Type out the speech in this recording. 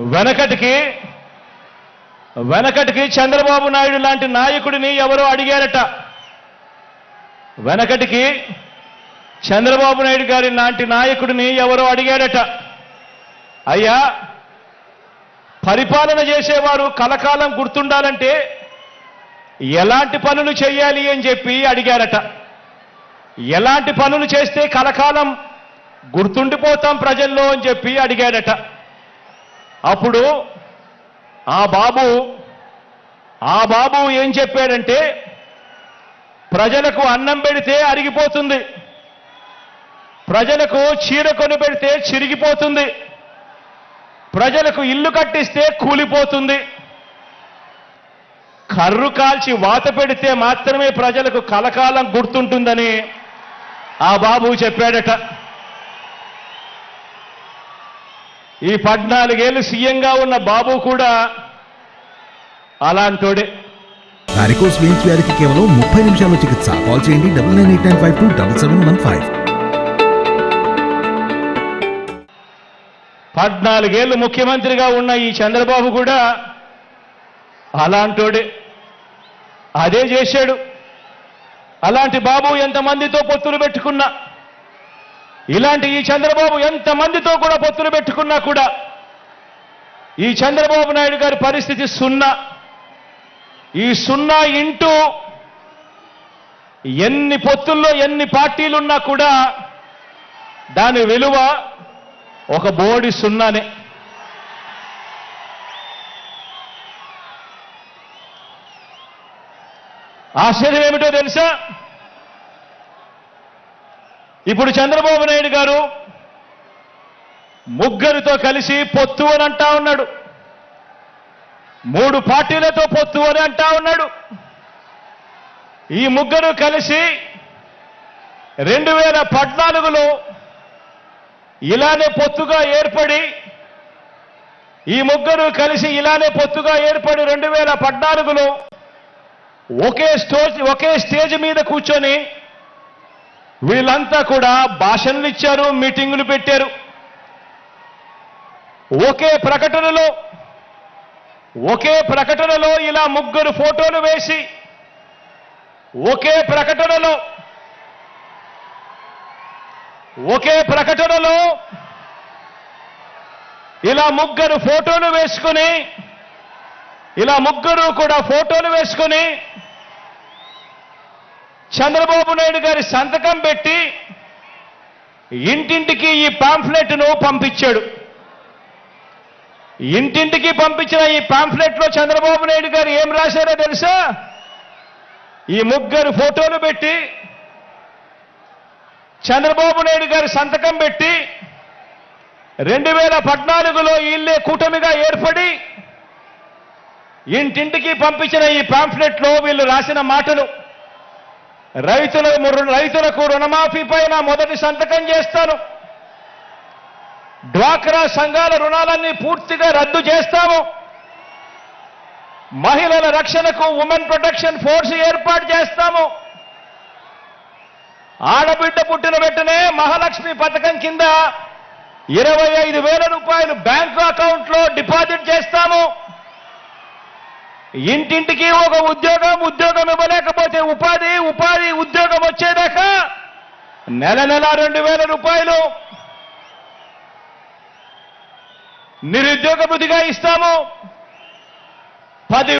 వెనకటికి వెనకటికి చంద్రబాబు నాయుడు లాంటి నాయకుడిని ఎవరో అడిగారట. వెనకటికి చంద్రబాబు నాయుడు గారి లాంటి నాయకుడిని ఎవరో అడిగారట. అయ్యా పరిపాలన చేసేవారు కలకాలం గుర్తుండాలంటే ఎలాంటి పనులు చేయాలి అని చెప్పి అడిగారట. ఎలాంటి పనులు చేస్తే కలకాలం గుర్తుండిపోతాం ప్రజల్లో అని చెప్పి అడిగాడట అప్పుడు ఆ బాబు ఆ బాబు ఏం చెప్పాడంటే ప్రజలకు అన్నం పెడితే అరిగిపోతుంది. ప్రజలకు చీర కొని పెడితే చిరిగిపోతుంది. ప్రజలకు ఇల్లు కట్టిస్తే కూలిపోతుంది. కర్రు కాల్చి వాత పెడితే మాత్రమే ప్రజలకు కలకాలం గుర్తుంటుందని ఆ బాబు చెప్పాడట. ఈ పద్నాలుగేళ్ళు సీఎంగా ఉన్న బాబు కూడా అలాంటోడే. వారికోస్ వెయిన్స్ వ్యాధికి కేవలం ముప్పై నిమిషాల చికిత్స. కాల్ చేయండి double nine eight nine five two double seven one five. పద్నాలుగేళ్ళు ముఖ్యమంత్రిగా ఉన్న ఈ చంద్రబాబు కూడా అలాంటోడే. అదే చేశాడు. అలాంటి బాబు ఎంతమందితో పొత్తులు పెట్టుకున్నా? ఇలాంటి ఈ చంద్రబాబు ఎంతమందితో కూడా పొత్తులు పెట్టుకున్నా కూడా ఈ చంద్రబాబు నాయుడు గారి పరిస్థితి సున్నా. ఈ సున్నా ఇంటూ ఎన్ని పొత్తుల్లో ఎన్ని పార్టీలున్నా కూడా దాని విలువ ఒక బోడి సున్నానే. ఆశ్చర్యం ఏమిటో తెలుసా? ఇప్పుడు చంద్రబాబు నాయుడు గారు ముగ్గురితో కలిసి పొత్తు అని అంటా ఉన్నాడు. మూడు పార్టీలతో పొత్తు అని అంటా ఉన్నాడు. ఈ ముగ్గురు కలిసి రెండు వేల పద్నాలుగులో ఇలానే పొత్తుగా ఏర్పడి ఈ ముగ్గురు కలిసి ఇలానే పొత్తుగా ఏర్పడి రెండు వేల పద్నాలుగులో ఒకే స్టోజ్ ఒకే స్టేజ్ మీద కూర్చొని వీళ్ళంతా కూడా భాషణలు ఇచ్చారు మీటింగులు పెట్టారు. ఒకే ప్రకటనలో ఒకే ప్రకటనలో ఇలా ముగ్గురు ఫోటోలు వేసి ఒకే ప్రకటనలో ఒకే ప్రకటనలో ఇలా ముగ్గురు ఫోటోలు వేసుకుని ఇలా ముగ్గురు కూడా ఫోటోలు వేసుకుని చంద్రబాబు నాయుడు గారి సంతకం పెట్టి ఇంటింటికి ఈ పాంఫ్లెట్ను పంపించాడు. ఇంటింటికి పంపించిన ఈ పాంఫ్లెట్లో చంద్రబాబు నాయుడు గారు ఏం రాశారో తెలుసా? ఈ ముగ్గురు ఫోటోలు పెట్టి చంద్రబాబు నాయుడు గారి సంతకం పెట్టి రెండు వేల పద్నాలుగులో ఇల్లే కూటమిగా ఏర్పడి ఇంటింటికి పంపించిన ఈ పాంఫ్లెట్లో వీళ్ళు రాసిన మాటలు. రైతుల రైతులకు రుణమాఫీ పైన మొదటి సంతకం చేస్తాను. డ్వాక్రా సంఘాల రుణాలన్నీ పూర్తిగా రద్దు చేస్తాము. మహిళల రక్షణకు ఉమెన్ ప్రొటెక్షన్ ఫోర్స్ ఏర్పాటు చేస్తాము. ఆడబిడ్డ పుట్టిన వెంటనే మహాలక్ష్మి పథకం కింద ఇరవై ఐదు వేల రూపాయలు బ్యాంకు అకౌంట్లో డిపాజిట్ చేస్తాము. ఇంటింటికి ఒక ఉద్యోగం ఉద్యోగం ఇవ్వలేకపోతే ఉపాధి ఉపాధి ఉద్యోగం వచ్చేదాకా నెల నెల రెండు వేల రూపాయలు నిరుద్యోగ బుద్ధిగా ఇస్తాము. పది